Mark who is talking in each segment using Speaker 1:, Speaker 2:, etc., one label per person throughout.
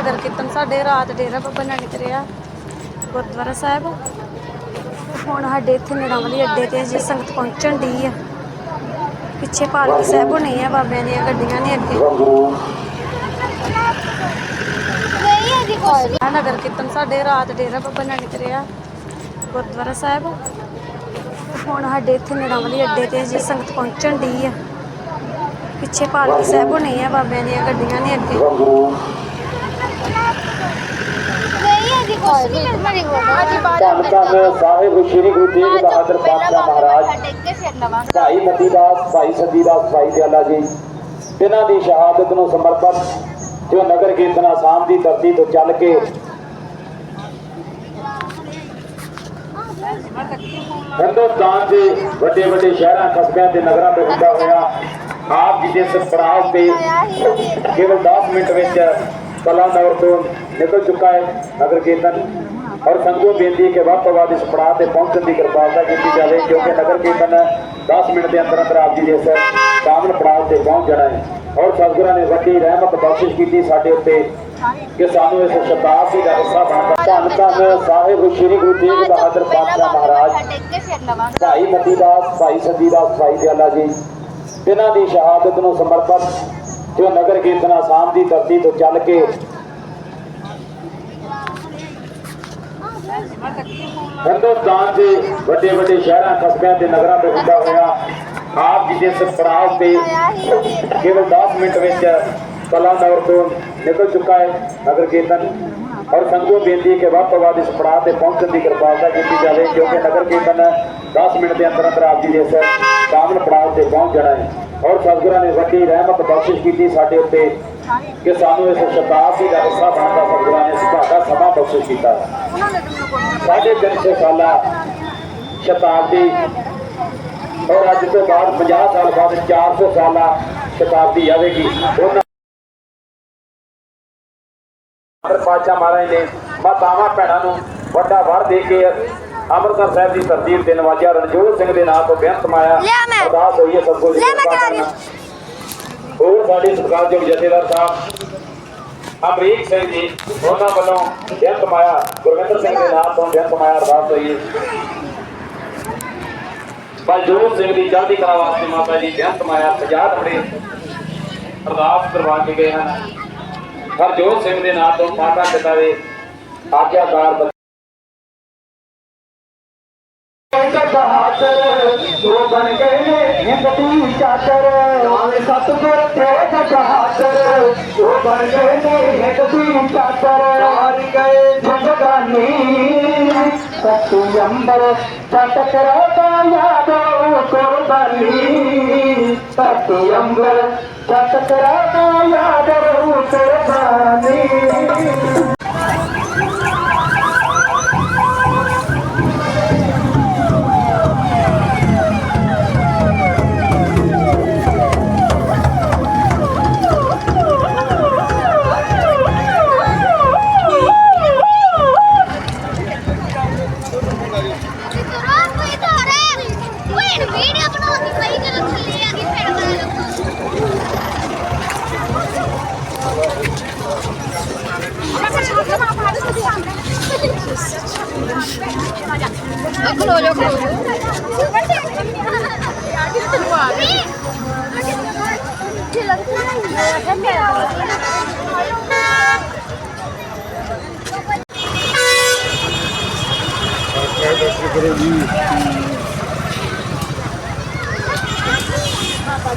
Speaker 1: ਨਗਰ ਕੀਰਤਨ ਸਾਡੇ ਰਾਤ ਡੇਰਾ ਬਾਬਾ ਨਾਨਕ ਰਿਹਾ, ਗੁਰਦੁਆਰਾ ਸਾਹਿਬ। ਹੁਣ ਸਾਡੇ ਇੱਥੇ ਨਿਰਾਮਲੀ ਅੱਡੇ ਤੇ ਜੇ ਸੰਗਤ ਪਹੁੰਚਣ ਦੀ ਆ। ਪਿੱਛੇ ਪਾਲਕੀ ਸਾਹਿਬ ਹੋਣੀ ਆ, ਬਾਬਿਆਂ ਦੀਆਂ ਗੱਡੀਆਂ ਨੇ ਅੱਗੇ। ਆਹ ਨਗਰ ਕੀਰਤਨ ਸਾਡੇ ਰਾਤ ਡੇਰਾ ਬਾਬਾ ਨਾਨਕ ਰਿਹਾ, ਗੁਰਦੁਆਰਾ ਸਾਹਿਬ। ਹੁਣ ਸਾਡੇ ਇੱਥੇ ਨਿਰਾਮਲੀ ਅੱਡੇ ਤੇ ਜੇ ਸੰਗਤ ਪਹੁੰਚਣ ਦੀ ਆ। ਪਿੱਛੇ ਪਾਲਕੀ ਸਾਹਿਬ ਹੋਣੀ ਆ, ਬਾਬਿਆਂ ਦੀਆਂ ਗੱਡੀਆਂ ਨੇ ਅੱਗੇ।
Speaker 2: ਧੰਨ ਧੰਨ ਸਾਹਿਬ ਸ੍ਰੀ ਗੁਰੂ ਤੇਗ ਬਹਾਦਰ ਪਾਤਸ਼ਾਹ ਮਹਾਰਾਜ ਭਾਈ ਮਤੀ ਭਾਈ ਸੱਜੀ ਭਾਈ ਦਿਆਲਾ ਜੀ ਇਹਨਾਂ ਦੀ ਸ਼ਹਾਦਤ ਨੂੰ ਸਮਰਪਿਤ ਜੋ ਨਗਰ ਕੀਰਤਨ ਆਸਾਮ ਦੀ ਧਰਤੀ ਤੋਂ ਚੱਲ ਕੇ ਹਿੰਦੁਸਤਾਨ ਦੇ ਵੱਡੇ ਵੱਡੇ ਸ਼ਹਿਰਾਂ, ਕਸਬਿਆਂ ਤੇ ਨਗਰਾਂ ਤੋਂ ਹੁੰਦਾ ਹੋਇਆ, ਆਪ ਜੀ ਦੇ ਸਪਰਾਵ ਤੇ ਕੇਵਲ 10 ਮਿੰਟ ਵਿੱਚ ਕਲਾਨੌਰ ਤੋਂ ਨਿਕਲ ਚੁੱਕਾ ਹੈ ਨਗਰ ਕੀਰਤਨ। ਔਰ ਸੰਗਤ ਬੇਨਤੀ ਹੈ ਕਿ ਵੱਧ ਤੋਂ ਵੱਧ ਇਸ ਪੜਾਅ ਤੇ ਪਹੁੰਚਣ ਦੀ ਕਿਰਪਾਲਤਾ ਕੀਤੀ ਜਾਵੇ ਕਿਉਂਕਿ ਨਗਰ ਕੀਰਤਨ 10 ਮਿੰਟ ਦੇ ਅੰਦਰ ਅੰਦਰ ਆਪ ਜੀ ਦੇ ਇਸ ਕਾਮਲ ਪੜਾਅ ਤੇ ਪਹੁੰਚ ਜਾਣਾ ਹੈ। ਔਰ ਸਤਿਗੁਰਾਂ ਨੇ ਵੱਡੀ ਰਹਿਮਤ ਬਖਸ਼ਿਸ਼ ਕੀਤੀ ਸਾਡੇ ਉੱਤੇ ਕਿ ਸਾਨੂੰ ਇਸ ਸ਼ਤਾਬਦੀ ਦਾ ਹਿੱਸਾ ਬਣਦਾ ਧੰਨ ਧੰਨ ਸਾਹਿਬ ਸ੍ਰੀ ਗੁਰੂ ਤੇਗ ਬਹਾਦਰ ਪਾਤਸ਼ਾਹ ਮਹਾਰਾਜ ਭਾਈ ਮਤੀ ਦਾਸ ਭਾਈ ਸੱਜੀ ਦਾਸ ਭਾਈ ਦਿਆਲਾ ਜੀ ਇਹਨਾਂ ਦੀ ਸ਼ਹਾਦਤ ਨੂੰ ਸਮਰਪਿਤ ਜੋ ਨਗਰ ਕੀਰਤਨ ਆਸਾਮ ਦੀ ਧਰਤੀ ਤੋਂ ਚੱਲ ਕੇ ਹਿੰਦੁਸਤਾਨ ਦੇ ਵੱਡੇ ਵੱਡੇ ਸ਼ਹਿਰਾਂ, ਕਸਬਿਆਂ ਤੇ ਨਗਰਾਂ ਤੋਂ ਹੁੰਦਾ ਹੋਇਆ, ਆਪ ਜੀ ਦੇ ਸਪਰਾਵ ਤੇ ਕੇਵਲ 10 ਮਿੰਟ ਵਿੱਚ ਕਲਾ ਨਗਰ ਤੋਂ ਨਿਕਲ ਚੁੱਕਾ ਹੈ ਨਗਰ ਕੀਰਤਨ। ਔਰ ਸੰਗਤ ਬੇਨਤੀ ਕਿ ਵੱਧ ਤੋਂ ਵੱਧ ਇਸ ਪੜਾਅ ਤੇ ਪਹੁੰਚਣ ਦੀ ਕਿਰਪਾਲਤਾ ਕੀਤੀ ਜਾਵੇ, ਕਿਉਂਕਿ ਨਗਰ ਕੀਰਤਨ 10 ਮਿੰਟ ਦੇ ਅੰਦਰ ਅੰਦਰ ਆਪ ਜੀ ਦੇ ਇਸ ਕਾਮਲ ਪੜਾਅ ਤੇ ਪਹੁੰਚ ਜਾਣਾ ਹੈ। ਔਰ ਸਤਿਗੁਰਾਂ ਨੇ ਵੱਡੀ ਰਹਿਮਤ ਬਖਸ਼ਿਸ਼ ਕੀਤੀ ਸਾਡੇ ਉੱਤੇ ਕਿ ਸਾਨੂੰ ਇਸ ਸ਼ਤਾਬਦੀ ਦਾ ਹਿੱਸਾ ਬਣਦਾ ਸਤਿਗੁਰਾਂ ਨੇ ਸੁਭਾਗਾ ਸਮਾਂ ਬਖਸ਼ਿਸ਼ ਕੀਤਾ ਸਾਢੇ ਤਿੰਨ ਸੌ ਸਾਲਾ ਸ਼ਤਾਬਦੀ ਔਰ ਅੱਜ ਤੋਂ ਬਾਅਦ 50 ਸਾਲ ਬਾਅਦ 400 ਸਾਲਾ ਸ਼ਤਾਬਦੀ ਆਵੇਗੀ। ਉਹਨਾਂ ਪਾਤਸ਼ਾਹ ਮਹਾਰਾਜ ਨੇ ਮਾਤਾਵਾਂ ਭੈਣਾਂ ਨੂੰ ਵੱਡਾ ਵਰ ਦੇ ਕੇ ਅੰਮ੍ਰਿਤਸਰ ਸਾਹਿਬ ਦੀ ਤਰਤੀਬ ਤੇ ਨਵਾਜਿਆ ਰਣਜੋਤ ਸਿੰਘ ਦੇ ਨਾਮ ਤੋਂ ਬੇਅੰਤ ਮਾਇਆ। ਅਰਦਾਸ ਹੋਈ ਹੈ ਸਤਿਗੁਰੂ ਜੀ
Speaker 1: ਲਿਆ ਮੈਂ ਕਰਾ ਰਹੀ।
Speaker 2: ਹੋਰ ਸਾਡੇ ਸਤਿਕਾਰਯੋਗ ਜਥੇਦਾਰ ਸਾਹਿਬ ਅਮਰੀਕ ਸਿੰਘ ਜੀ ਉਹਨਾਂ ਵੱਲੋਂ ਬੇਅੰਤ ਮਾਇਆ ਗੁਰਵਿੰਦਰ ਸਿੰਘ ਦੇ ਨਾਮ ਤੋਂ ਬੇਅੰਤ ਮਾਇਆ ਅਰਦਾਸ ਹੋਈ ਬਲਜੋਤ ਸਿੰਘ ਦੀ ਚੜ੍ਹਦੀ ਕਲਾ ਵਾਸਤੇ ਮਾਤਾ ਜੀ ਬੇਅੰਤ ਮਾਇਆ 50 ਨੰਬਰੇ ਅਰਦਾਸ ਕਰਵਾ ਕੇ ਗਏ ਹਨ ਹਰਜੋਤ ਸਿੰਘ ਦੇ ਨਾਮ ਤੋਂ ਮਾਤਾ ਪਿਤਾ ਦੇ ਆਗਿਆਕਾਰ ਬੱਚੇ ਬਹਾਦਰ ਜੋ ਬਣ ਗਏ ਨੇ ਚਾਦਰ ਨਾਲੇ ਸਤਗੁਰ ਤੇਜ ਬਹਾਦਰ। ਜੋ ਬਣ ਗਏ ਨੇ ਹਿੰਦ ਦੀ ਚਾਦਰ ਹਾਰ ਗਏ ਜਗਦਾਨੀ ਸਤੂ ਅੰਬਰ ਜਟ ਕਰਦਾ ਯਾਦੋ ਕੁਰਬਾਨੀ। ਸਤੂ ਅੰਬਰ ਜਟ ਕਰਦਾ ਯਾਦੋ ਕੁਰਬਾਨੀ।
Speaker 3: ਖਲੋ ਜਾ ਖਲੋ ਜਾ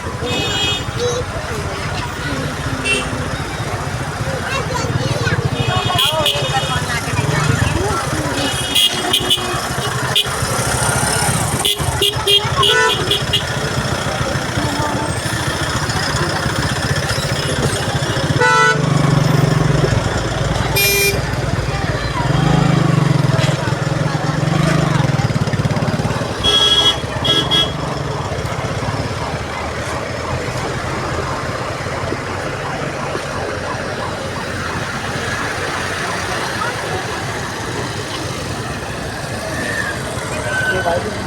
Speaker 3: Thank you. five.